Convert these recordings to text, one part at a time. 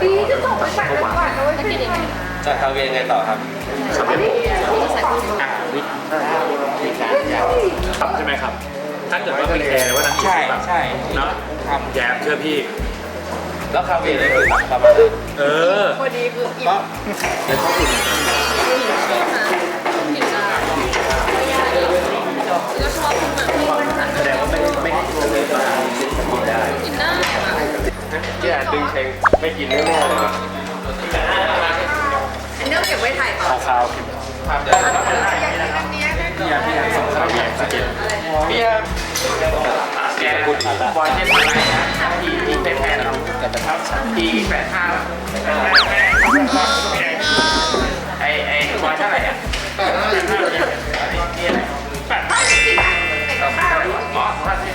ปีจะส่งไปสั่งกันก่อนนะเว้ยพี่จะคาเวียไงต่อครับอันนี้พี่จะใส่ถุงอะวิธีการยาวครับใช่ไหมครับ ถ้าเกิดว่าเป็นแคร์ว่านางใช่แบบใช่เนาะแย้มเชื่อพี่ แล้วคาเวียนี่คือประมาณนั้นเออพอดีคืออิ่มก็ในท้อง ที่อ่านดึงเชงไม่กินแน่ๆเลยอันนี้เก็บไว้ถ่ายต่อขาวภาพจะอยากกินอันเนี้ยนะๆพี่ยาพี่ยาส่งข่าวแย้มสเก็ตพี่แกแกพูดดีบอลเช่นอะไรนะทีทีเป็นแทนเรากับจะทับฉันทีแปดห้าไอไอบอลเท่าไหร่อะแปดห้านี่อะไรแปดห้าอ๋อห้าสิบ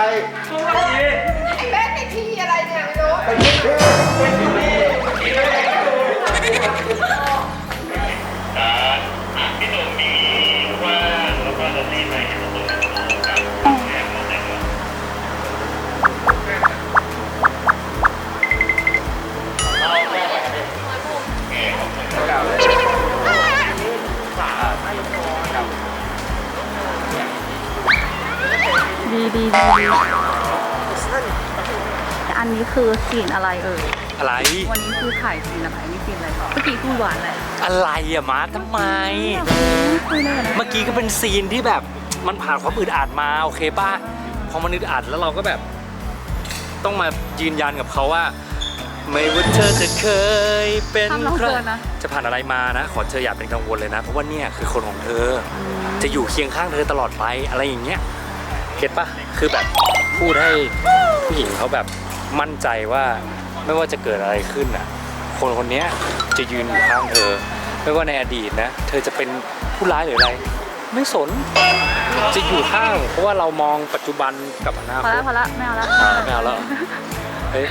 ใคร ดีดีดีอันนี้คือสีนอะไรเอ่ยอะไร วันนี้คือถ่ายสีนอะไรนี่สีนอะไรเมื่อกี้พูดหวานอะไรอะไรอะมาร์คทำไมคุยเลยนะเมื่อกี้ก็เป็นซีนที่แบบมันผ่านความอึดอัดมาโอเคป่ะพอมันอึดอัดแล้วเราก็แบบ ต้องมายืนยันกับเขาว่า ไม่ว่าเธอจะเคยเป็นทำเราใครเกินนะจะผ่านอะไรมานะ ขอเธออย่าเป็นกังวลเลยนะ เพราะว่าเนี่ยคือคนของเธอ จะอยู่เคียงข้างเธอตลอดไปอะไรอย่างเงี้ย เก็ตปะคือแบบพูดให้ผู้หญิงเขาแบบมั่นใจว่าไม่ว่าจะเกิดอะไรขึ้นอะ คนคนเนี้ยจะยืนอยู่ข้างเธอ ไม่ว่าในอดีตนะ เธอจะเป็นผู้ร้ายหรืออะไร ไม่สน จะอยู่ข้าง เพราะว่าเรามองปัจจุบันกับอนาพอคละตพอละไม่เอาละ อ่าไม่เอาแล้วเหรอเฮ้ย